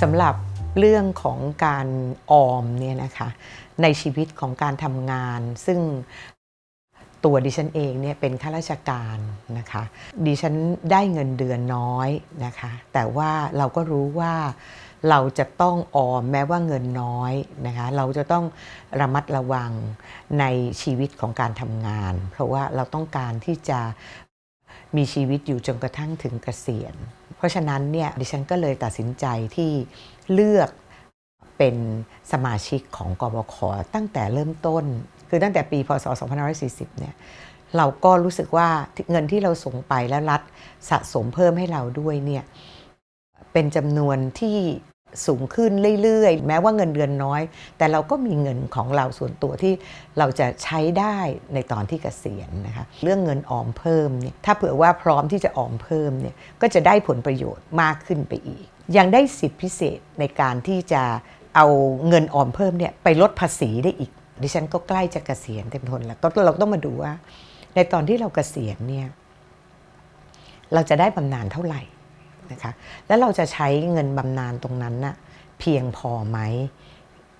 สำหรับเรื่องของการออมเนี่ยนะคะในชีวิตของการทำงาน ซึ่งตัวดิฉันเองเนี่ยเป็นข้าราชการนะคะดิฉันได้เงินเดือนน้อยนะคะแต่ว่าเราก็รู้ว่าเราจะต้องออมแม้ว่าเงินน้อยนะคะเราจะต้องระมัดระวังในชีวิตของการทำงาน เพราะว่าเราต้องการที่จะมีชีวิตอยู่จนกระทั่งถึงเกษียณ เพราะฉะนั้นเนี่ยดิฉันก็เลยตัดสินใจที่เลือกเป็นสมาชิกของกบขตั้งแต่เริ่มต้น คือตั้งแต่ปีพศ 2540 เนี่ยเราก็รู้สึกว่าเงินที่เราส่งไปแล้วรัฐสะสมเพิ่มให้เราด้วยเนี่ยเป็นจำนวนที่ สูงขึ้นเรื่อยๆ แม้ว่าเงินเดือนน้อย แต่เราก็มีเงินของเราส่วนตัวที่เราจะใช้ได้ในตอนที่เกษียณนะคะเรื่องเงินออมเพิ่มเนี่ยถ้าเผื่อว่าพร้อมที่จะออมเพิ่มเนี่ยก็จะได้ผลประโยชน์มากขึ้นไปอีก ยังได้สิทธิพิเศษในการที่จะเอาเงินออมเพิ่มเนี่ยไปลดภาษีได้อีก ดิฉันก็ใกล้จะเกษียณเต็มทนแล้วก็เราต้องมาดูว่า ในตอนที่เราเกษียณเนี่ยเราจะได้บำนาญเท่าไหร่ นะคะแล้วเราจะใช้เงินบำนาญตรงนั้นน่ะเพียงพอไหม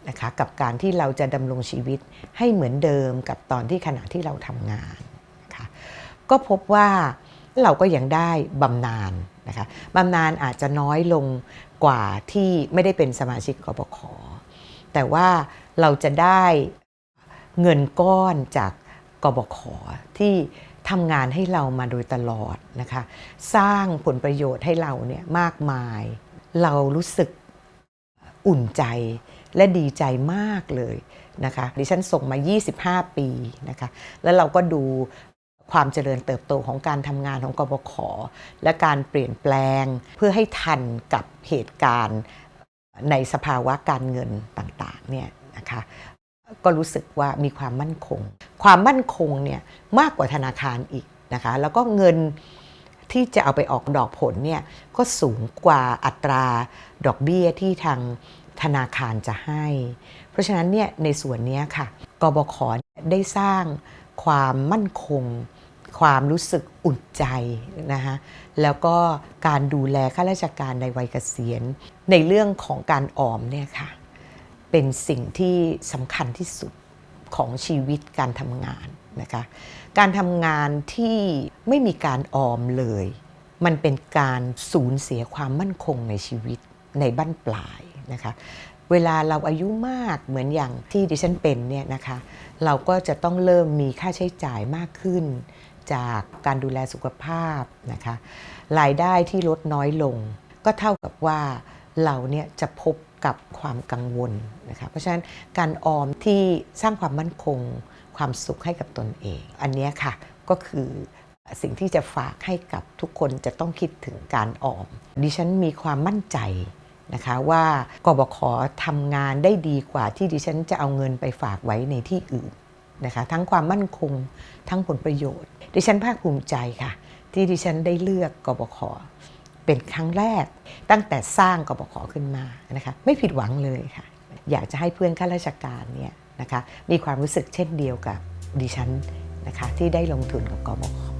นะคะกับการที่เราจะดำรงชีวิตให้เหมือนเดิมกับตอนที่ขณะที่เราทำงานนะคะก็พบว่าเราก็ยังได้บำนาญนะคะบำนาญอาจจะน้อยลงกว่าที่ไม่ได้เป็นสมาชิกกบขแต่ว่าเราจะได้เงินก้อนจากกบขที่ ทำงานให้เรามาโดยตลอดนะคะ สร้างผลประโยชน์ให้เราเนี่ยมากมาย เรารู้สึกอุ่นใจและดีใจมากเลยนะคะ ดิฉันส่งมา 25 ปีนะคะ แล้วเราก็ดูความเจริญเติบโตของการทำงานของกบขและการเปลี่ยนแปลงเพื่อให้ทันกับเหตุการณ์ในสภาวะการเงินต่างๆเนี่ยนะคะก็รู้สึกว่ามีความมั่นคง ความมั่นคงเนี่ยมากกว่าธนาคารอีกนะคะแล้วก็เงินที่จะเอาไปออกดอกผลเนี่ยก็สูงกว่าอัตราดอกเบี้ยที่ทางธนาคารจะให้ เพราะฉะนั้นเนี่ยในส่วนนี้ค่ะกบขได้สร้างความมั่นคง ความรู้สึกอุ่นใจนะคะแล้วก็การดูแลข้าราชการในวัยเกษียณ ในเรื่องของการออมเนี่ยค่ะเป็นสิ่งที่สำคัญที่สุด ของชีวิตการทำงานนะคะการทำงานที่ไม่มีการออมเลย มันเป็นการสูญเสียความมั่นคงในชีวิตในบั้นปลายนะคะเวลาเราอายุมากเหมือนอย่างที่ดิฉันเป็นเนี่ยนะคะ เราก็จะต้องเริ่มมีค่าใช้จ่ายมากขึ้น จากการดูแลสุขภาพนะคะรายได้ที่ลดน้อยลง ก็เท่ากับว่าเราเนี่ยจะพบ กับความกังวลนะคะเพราะฉะนั้นการออมที่สร้างความมั่นคง ความสุขให้กับตนเอง อันนี้ค่ะก็คือสิ่งที่จะฝากให้กับทุกคนจะต้องคิดถึงการออม ดิฉันมีความมั่นใจนะคะว่ากบขทำงานได้ดีกว่าที่ดิฉันจะเอาเงินไปฝากไว้ในที่อื่นนะคะทั้งความมั่นคงทั้งผลประโยชน์ ดิฉันภาคภูมิใจค่ะ ที่ดิฉันได้เลือกกบข เป็นครั้งแรก ตั้งแต่สร้างกบขขึ้นมานะคะไม่ผิดหวังเลยค่ะ อยากจะให้เพื่อนข้าราชการเนี่ยนะคะมีความรู้สึกเช่นเดียวกับดิฉันนะคะที่ได้ลงทุนกับกบข